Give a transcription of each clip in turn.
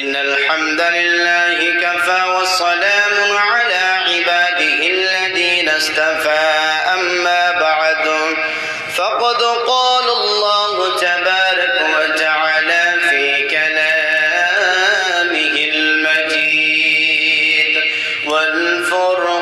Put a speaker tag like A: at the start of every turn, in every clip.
A: إن الحمد لله كفى والسلام على عباده الذين استفى. أما بعد فقد قال الله تبارك وتعالى في كلامه المجيد والفرق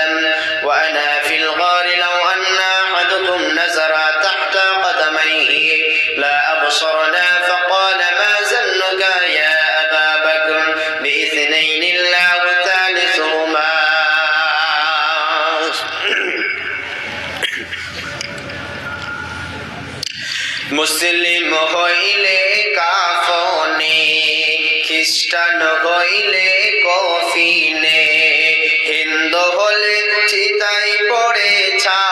A: মুসলিম হইলে কাফনে খ্রিস্টান হইলে কফিনে হিন্দু হলে চিতাই পড়ে ছা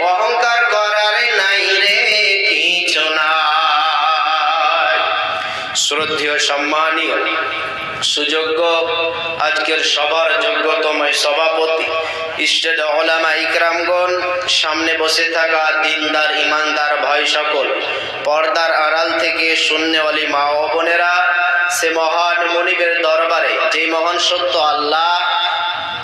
A: অহংকার করার নাই রে সম্মানীয়, সুযোগ্য, আজকের সবার যোগ্যতময় সভাপতি সামনে বসে থাকা দিনদার, ইমানদার ভয় সকল, পর্দার আড়াল থেকে শূন্যওয়ালি মা ও বোনেরা, সে মহান মনিবের দরবারে যে মহান সত্য আল্লাহ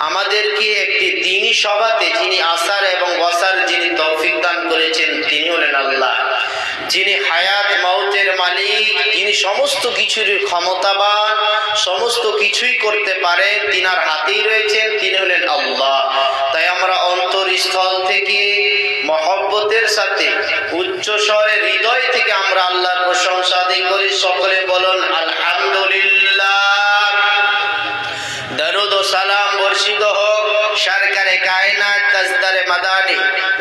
A: আমাদেরকে একটি দিনী সভাতে যিনি আসার এবং বসার যিনি তৌফিক দান করেছেন, তিনি হলেন আল্লাহ। যিনি হায়াত, মাউতের মালিক, যিনি সমস্ত কিছুর ক্ষমতাবান, সমস্ত কিছুই করতে পারেন, তিনার হাতেই রয়েছেন, তিনি হলেন আল্লাহ। তাই আমরা অন্তরস্থল থেকে, মহব্বতের সাথে, উচ্চ স্বরে, হৃদয় থেকে আমরা আল্লাহর প্রশংসা আদায় করি। সকলে বলুন, আলহামদুলিল্লাহ। সালাম বর্ষিত হোক। সরকারে কায়নাত, তাজদারে মাদানি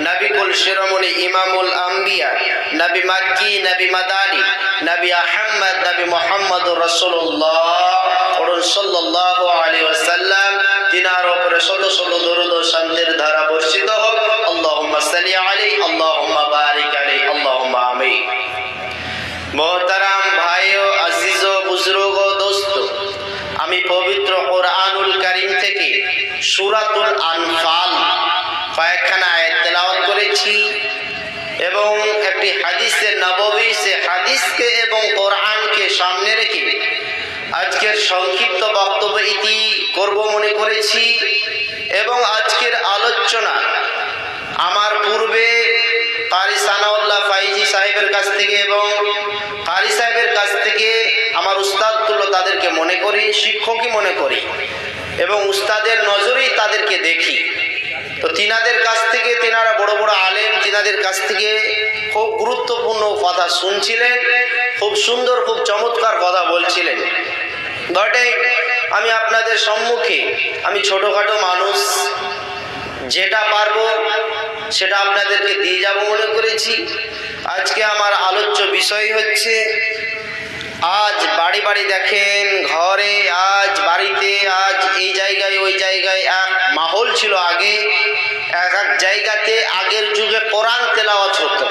A: নবী কুল শিরোমণি ইমামুল আম্বিয়া, নবী মাক্কি, নবী মাদানি, নবী আহমদ নবী মোহাম্মদ রসুল্লাহ পড়ুন মোহতারাম সুরাতুল আনফাল কয়েকখানা আয়াত তেলাওয়াত করেছি এবং একটি হাদিসের নববী, সে হাদিসকে এবং কোরআনকে সামনে রেখে আজকের সংক্ষিপ্ত বক্তব্য ইতি করব মনে করেছি এবং আজকের আলোচনা আমার পূর্বে কারি সানাউল্লাহ ফাইজি সাহেবের কাছ থেকে এবং কারি সাহেবের কাছ থেকে আমার উস্তাদ তুল্য তাদেরকে মনে করি, শিক্ষকই মনে করি। এবং উস্তাদের নজরেই তাদেরকে দেখি। তো তিনাদের কাছ থেকে তিনারা বড় বড় আলেম, তিনাদের কাছ থেকে খুব গুরুত্বপূর্ণ কথা শুনছিলেন, খুব সুন্দর, খুব চমৎকার কথা বলছিলেন। ঘটে আমি আপনাদের সম্মুখে, আমি ছোটোখাটো মানুষ, যেটা পারব সেটা আপনাদেরকে দিয়ে যাব মনে করেছি। আজকে আমার আলোচ্য বিষয় হচ্ছে আজ বাড়ি বাড়ি দেখেন, ঘরে আজ বাড়িতে, আজ এই জায়গায়, ওই জায়গায় এক মাহল ছিল আগে, এক এক জায়গাতে আগের যুগে কোরআন তেলাওয়াত হতো।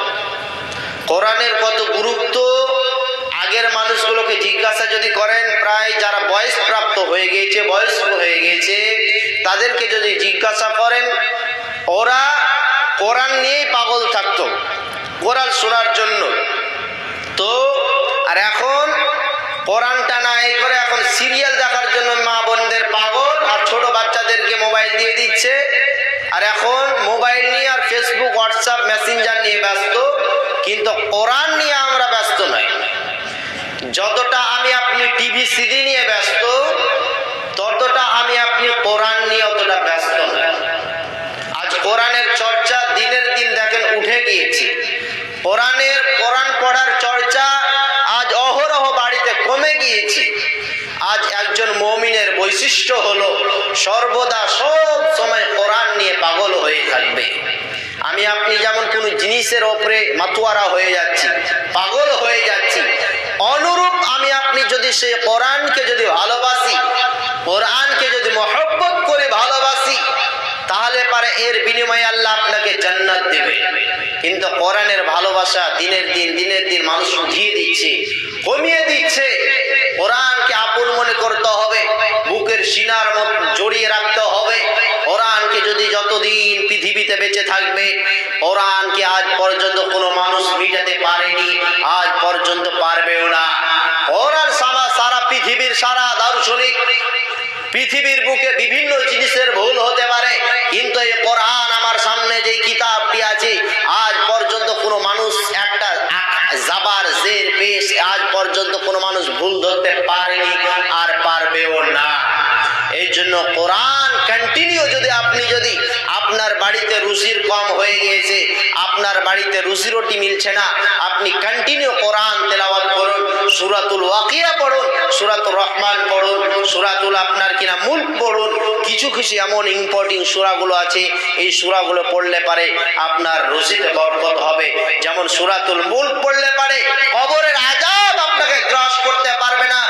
A: কোরআনের কত গুরুত্ব, আগের মানুষগুলোকে জিজ্ঞাসা যদি করেন, প্রায় যারা বয়স প্রাপ্ত হয়ে গিয়েছে, বয়স্ক হয়ে গিয়েছে, তাদেরকে যদি জিজ্ঞাসা করেন, ওরা কোরআন নিয়েই পাগল থাকতো, কোরআন শোনার জন্য। তো আর এখন কোরআনটা না এই করে এখন সিরিয়াল দেখার জন্য মা বোনদের পাগল আর ছোট বাচ্চাদেরকে মোবাইল দিয়ে দিচ্ছে। আর এখন মোবাইল নিয়ে আর ফেসবুক হোয়াটসঅ্যাপ মেসেঞ্জার নিয়ে ব্যস্ত, কিন্তু কোরআন নিয়ে আমরা ব্যস্ত নই। যতটা আমি আপনি টিভি, সিডি নিয়ে ব্যস্ত, ততটা আমি আপনি কোরআন নিয়ে অতটা ব্যস্ত নয় আজ কোরআনের চর্চা দিনের দিন দেখেন উঠে গিয়েছে। কোরআনের, কোরআন বৈশিষ্ট্য হলো সর্বদা সব সময় কোরআন নিয়ে পাগল হয়ে থাকবে। আমি আপনি যেমন কোনো জিনিসের ওপরে মাতুয়ারা হয়ে যাচ্ছি, পাগল হয়ে যাচ্ছি, অনুরূপ আমি আপনি যদি সেই কোরআনকে যদি ভালোবাসি, কোরআনকে যদি মহব্বত করে ভালোবাসি, তাহলে পারে এর বিনিময়ে আল্লাহ আপনাকে জান্নাত দেবে। কিন্তু কোরআনের ভালোবাসা দিনের দিন দিনের দিন মানুষ উঠিয়ে দিচ্ছে, কমিয়ে দিচ্ছে। কোরআনকে আপন মনে করতে সিনার মতো জড়িয়ে রাখতে হবে। কোরআনকে যদি যতদিন পৃথিবীতে বেঁচে থাকবে, কোরআনকে আজ পর্যন্ত কোনো মানুষ মিটাতে পারেনি, আজ পর্যন্ত পারবেও না। কোরআন সারা সারা পৃথিবীর, সারা দার্শনিক পৃথিবীর বুকে বিভিন্ন জিনিসের ভুল হতে পারে, কিন্তু এই কোরআন আমার সামনে যে কিতাবটি আছে, আজ পর্যন্ত কোনো মানুষ একটা জাবার জের পেশ, আজ পর্যন্ত কোনো মানুষ ভুল ধরতে পারেনি, আর পারবেও না। এই জন্য কোরআন কন্টিনিউ যদি আপনি যদি আপনার বাড়িতে রুচির কম হয়ে গিয়েছে, আপনার বাড়িতে রুজি রুটি মিলছে না, আপনি কন্টিনিউ কোরআন তেলাওয়াত করুন, সুরাতুল ওয়াকিয়া পড়ুন সুরাতুল রহমান পড়ুন, সুরাতুল আপনার কিনা মুল্ক পড়ুন, কিছু কিছু এমন ইম্পর্টেন্ট সুরাগুলো আছে, এই সুরাগুলো পড়লে পারে আপনার রুজিতে বরকত হবে। যেমন সুরাতুল মুল্ক পড়লে পারে, কবরের আজাব আপনাকে গ্রাস করতে পারবে না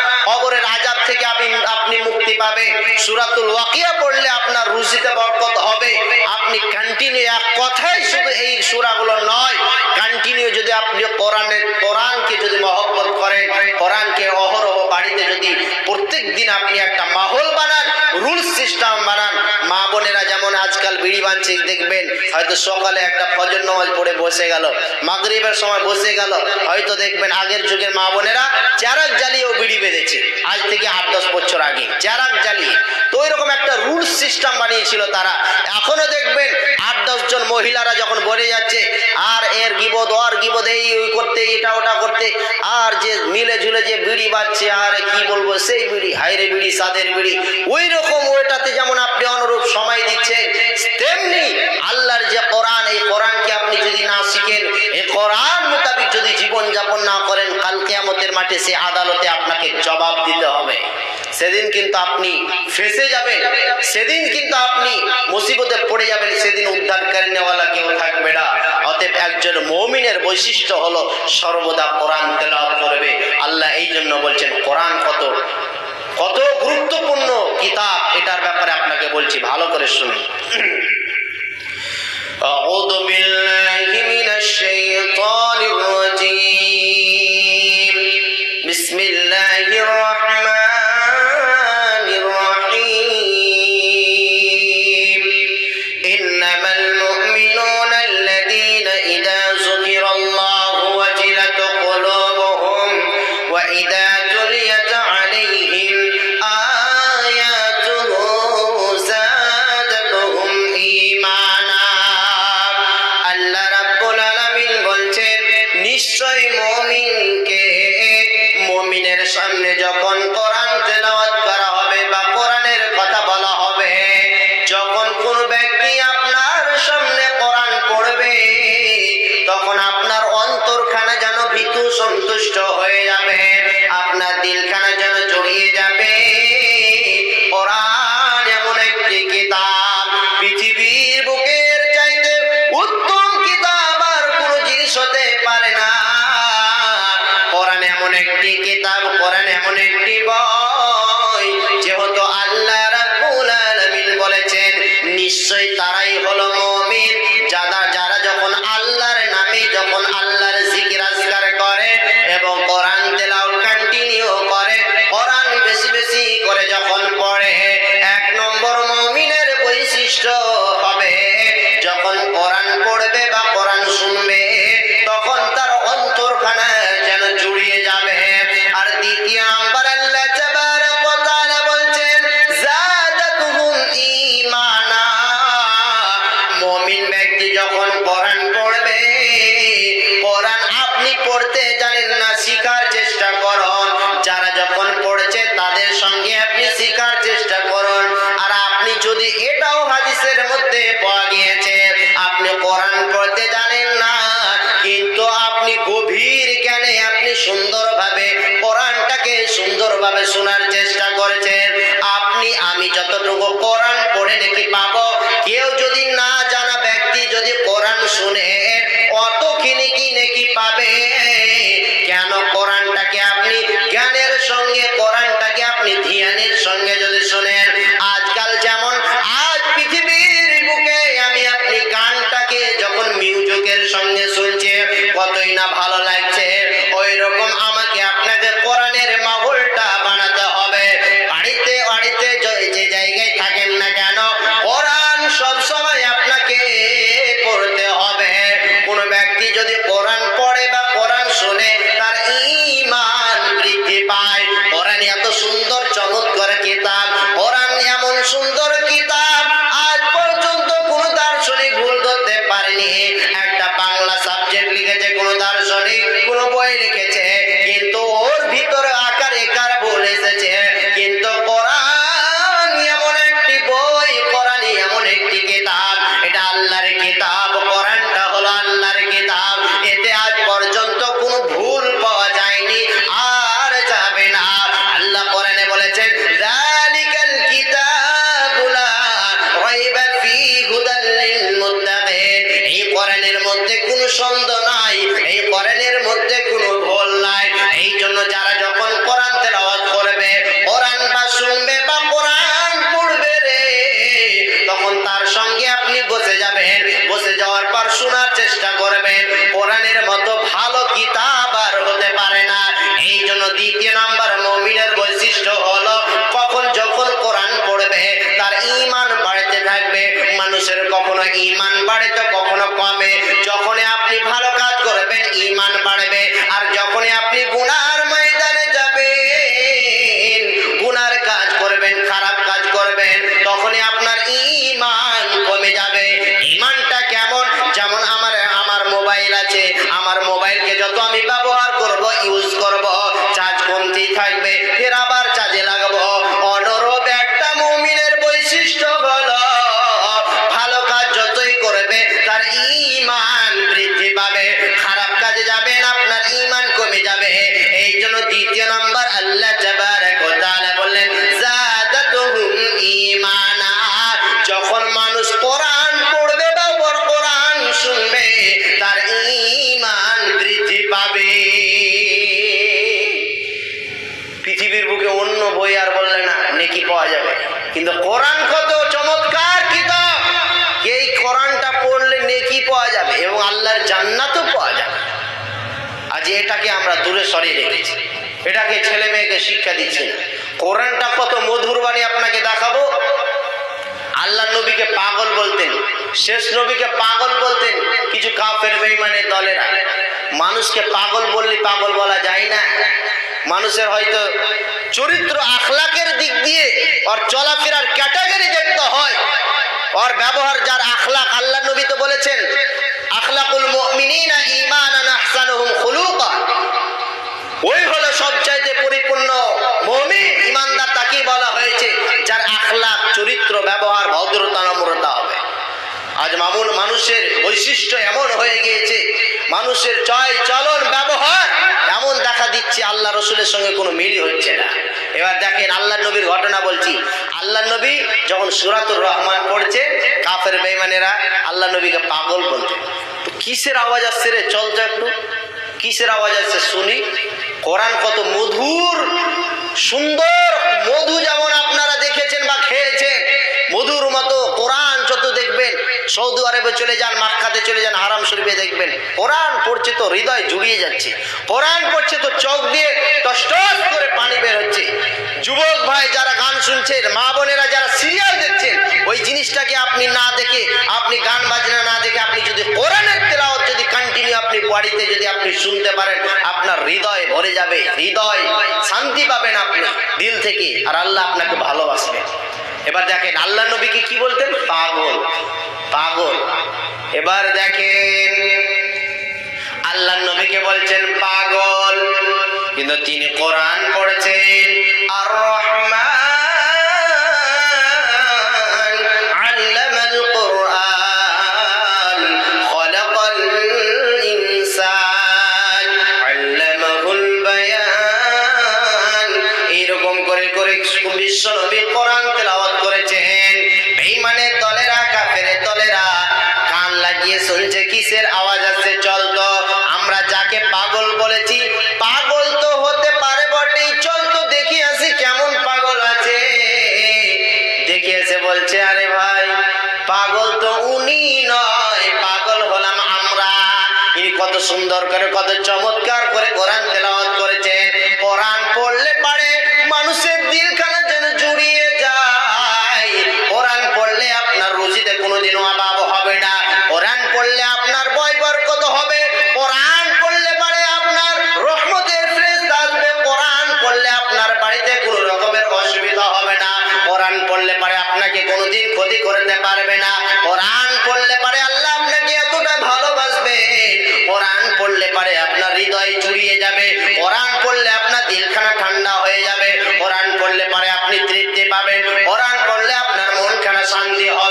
A: কবরের আজাব থেকে আপনি আপনি মুক্তি পাবে সুরাতুল ওয়াকিয়া পড়লে আপনার রুজিতে বরকত হবে। আপনি কন্টিনিউ এক কথাই শুধু এই সূরাগুলো নয় কন্টিনিউ যদি আপনি কোরআনের, কোরআনকে যদি মহব্বত করেন, কোরআনকে অহরহ বাড়িতে যদি প্রত্যেক দিন আপনি একটা মাহল বানান রুলস সিস্টেম বানান, মা বোনেরা যেমন আজকাল বিড়ি বানছে, দেখবেন, হয়তো সকালে একটা ফজর নামাজ পড়ে বসে গেল, মাগরিবের সময় বসে গেল, হয়তো দেখবেন আগের যুগের মা বোনেরা চারাক জ্বালিয়েও বিড়ি বেঁধেছে। আজ থেকে আট দশ বছর আগে চারাক জ্বালিয়ে তো এরকম একটা রুলস সিস্টেম বানিয়েছিল তারা। এখনও দেখবেন আট দশ জন মহিলারা যখন বলে যাচ্ছে, আর এর গিবদ, ওর গিবদ, এই, ওই করতে, এটা, ওটা করতে, আর যে মিলে ঝুলে যে বিড়ি বাজছে আর কি বলব, সেই বিড়ি হাইরে বিড়ি, সাদের বিড়ি, ওই রকম ওইটাতে যেমন আপনি অনুরূপ সময় দিচ্ছেন, তেমনি আল্লাহর যে কোরআন, এই কোরআনকে আপনি যদি না শিখেন এই কোরআন মোতাবিক যদি জীবন যাপন না করেন কাল কেয়ামতের মাঠে সে আদালতে আপনাকে জবাব দিতে হবে সেদিন কিন্তু আপনি ফেসে যাবেন সেদিন কিন্তু আপনি মুসিবতে পড়ে যাবেন সেদিন উদ্ধার করে নেওয়ালা কেউ থাকবে না অতএব একজন মমিনের বৈশিষ্ট্য হলো সর্বদা কোরআন তেলাওয়াত করবে আল্লাহ এই জন্য বলছেন কোরআন কত কত গুরুত্বপূর্ণ কিতাব এটার ব্যাপারে আপনাকে বলছি ভালো করে শুনুন أعوذ بالله من الشيطان الرجيم মুমিনের সামনে যখন কোরআন তেলাওয়াত করা শোনার চেষ্টা করেছেন। আপনি আমি যতটুকু কোরআন পড়ে দেখি পাবো এটাকে ছেলে মেয়েকে শিক্ষা দিচ্ছি। কোরআনটা কত মধুর বাণী আপনাকে দেখাবো? আল্লাহ নবীকে পাগল বলতেন, শেষ নবীকে পাগল বলতেন, কিছু কাফের বেঈমানের দলেরা। মানুষকে পাগল বললে পাগল বলা যায় না। মানুষের হয়তো চরিত্র আখলাকের দিক দিয়ে ওর চলাফেরার ক্যাটাগরি দেখতে হয়। ওর ব্যবহার, যার আখলাক, আল্লাহ নবী তো বলেছেন, আখলাকুল মুমিনিনা ঈমানান আহসানুহুম খুলুকা ওই হলো সবচাইতে পরিপূর্ণ মমিন ইমানদার তাকেই বলা হয়েছে, যার আখলাক চরিত্র, ব্যবহার, ভদ্রতা, নম্রতা হবে। আজ মামুন মানুষের বৈশিষ্ট্য এমন হয়ে গিয়েছে, মানুষের চয়, চলন, ব্যবহার এমন দেখা দিচ্ছে, আল্লাহ রসুলের সঙ্গে কোনো মিলই হচ্ছে না। এবার দেখেন আল্লাহ নবীর ঘটনা বলছি। আল্লাহ নবী যখন সুরাতুর রহমান পড়ছে, কাফের বেইমানেরা আল্লাহ নবীকে পাগল বলতে তো কিসের আওয়াজ আসছে রে? চল তো একটু। কিসের আওয়াজ আছে শুনি? কোরআন কত মধুর, সুন্দর, মধু যেমন আপনারা দেখেছেন বা খেয়েছেন, মধুর মতো কোরআন যত দেখবেন সৌদি আরবে চলে যান, মাক্কাতে চলে যান, হারাম শরীফে দেখবেন। কোরআন পড়ছে তো হৃদয় জুড়িয়ে যাচ্ছে। কোরআন পড়ছে তো চোখ দিয়ে টস করে পানি বের হচ্ছে। যুবক ভাই যারা গান শুনছেন, মা বোনেরা যারা সিরিয়াল দেখছেন, ওই জিনিসটাকে আপনি না দেখে, আপনি গান বাজনা না দেখে, আপনি যদি কোরআনের তেলাওয়াত যদি কন্টিনিউ আপনি বাড়িতে যদি আপনি শুনতে পারেন, আপনার হৃদয় ভরে যাবে, হৃদয় শান্তি পাবেন আপনি দিল থেকে। আর আল্লাহ আপনাকে ভালোবাসবেন এবার দেখেন, আল্লাহ নবীকে কি বলতেন? পাগল। পাগল। এবার দেখেন আল্লাহ নবীকে বলছেন পাগল। কিন্তু তিনি কোরআন পড়েছেন। আর রহমান আরে ভাই, পাগল তো উনি নয়, পাগল হলাম আমরা। ইনি কত সুন্দর করে, কত চমৎকার করে কোরআন তেলাওয়াত করেছেন। হৃদয় জুড়িয়ে যাবে। কোরআন পড়লে আপনার দিলখানা ঠান্ডা হয়ে যাবে। কোরআন পড়লে পারে আপনি তৃপ্তি পাবেন। কোরআন পড়লে আপনার মনখানা শান্তি হবে।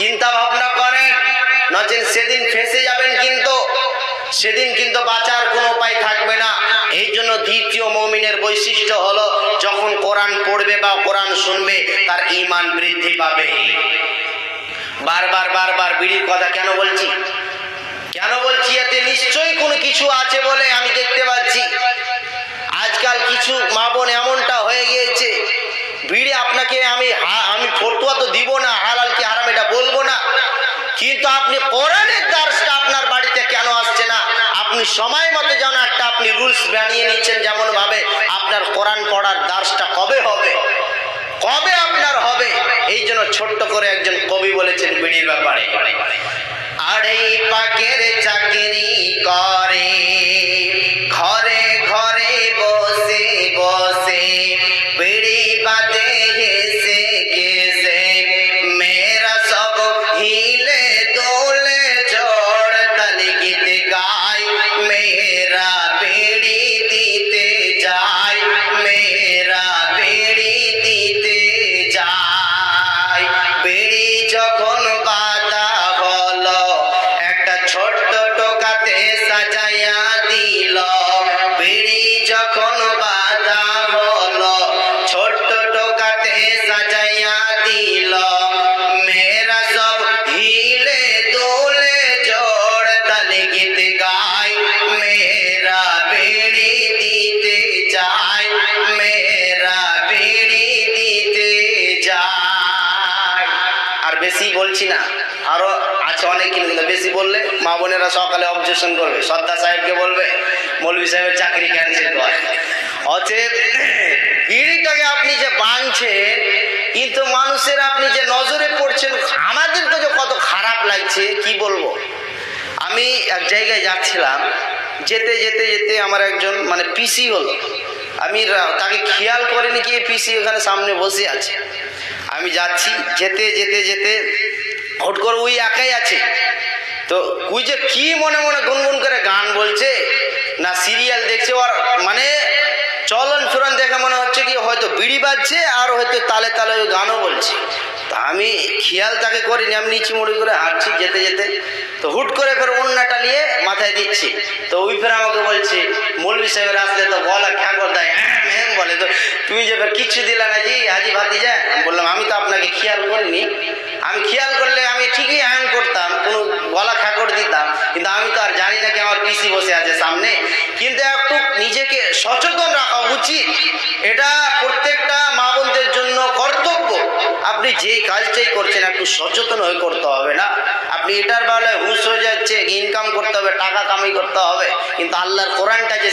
A: চিন্তা ভাবনা করেন, নচেন সেদিন ফেসে যাবেন কিন্তু, সেদিন কিন্তু বাঁচার কোনো উপায় থাকবে না। এই জন্য দ্বিতীয় মমিনের বৈশিষ্ট্য হলো, যখন কোরআন পড়বে বা কোরআন শুনবে, তার ইমান বৃদ্ধি পাবে। বারবার বারবার বিড়ির কথা কেন বলছি? কেন বলছি? এতে নিশ্চয়ই কোনো কিছু আছে বলে আমি দেখতে পাচ্ছি। আজকাল কিছু মা বোন এমনটা হয়ে গিয়েছে ভিড়ে আপনাকে আমি আমি ফটোয়া তো দিব না, হালাল কি হারাম এটা বলব না। কিন্তু আপনি কোরআনের দার্সটা আপনার বাড়িতে কেন আসছে না? আপনি সময় মতো যেন একটা আপনি রুলস বানিয়ে নিচ্ছেন যেমন ভাবে আপনার কোরআন পড়ার দার্সটা কবে হবে? কবে আপনার হবে? এই জন্য ছোট্ট করে একজন কবি বলেছেন বিড়ির ব্যাপারে। আরে পাকের চাকরি করে। বলছি না। আরও আছে অনেক কিন্তু বেশি বললে মা বোনেরা সকালে অবজেকশন করবে। সর্দার সাহেবকে বলবে, মৌলভী সাহেবের চাকরি ক্যান্সেল করে। অতএব বিড়িটাকে আপনি যে বাঁধছেন কিন্তু মানুষের আপনি যে নজরে পড়ছেন, আমাদেরকে যে কত খারাপ লাগছে, কি বলব? আমি এক জায়গায় যাচ্ছিলাম, যেতে যেতে যেতে আমার একজন মানে পিসি হলো। আমি তাকে খেয়াল করিনি কি পিসি ওখানে সামনে বসে আছে। আমি যাচ্ছি, যেতে যেতে যেতে হট করে ওই একাই আছে। তো ওই যে কি মনে মনে গুনগুন করে গান বলছে, না সিরিয়াল দেখছে, ওর মানে চলন ফিরন হয়তো বিড়ি বাজছে আর হয়তো তালে তালে ওই গানও বলছে। তা আমি খেয়াল তাকে করিনি, আমি নিচে মুড়ি করে হাঁটছি যেতে যেতে। তো হুট করে ফের অন্যটা নিয়ে মাথায় দিচ্ছি। তো ওই ফের আমাকে বলছে মৌলবি সাহেবের আসলে তো গলা খ্যাকর দেয় হ্যাঁ বলে। তো তুমি যে ফের কিচ্ছু দিলে না জি, হাজি ভাতি যায় বললাম, আমি তো আপনাকে খেয়াল করিনি। আমি খেয়াল করলে আমি ঠিকই হ্যাং করতাম, কোনো গলা খ্যাকর দিতাম। কিন্তু আমি তো আর জানি না কি আমার পিসি বসে আছে সামনে। কিন্তু একটু নিজেকে সচেতন রাখা উচিত। এটা প্রত্যেকটা মা বোনদের জন্য কর্তব্য। আপনি যে কাজটাই করছেন, একটু সচেতন হয়ে করতে হবে না। আপনি এটার বেলায় হুশ হয়ে যাচ্ছে ইনকাম করতে হবে, টাকা কামাই করতে হবে। কিন্তু আল্লাহর কোরআনটা যে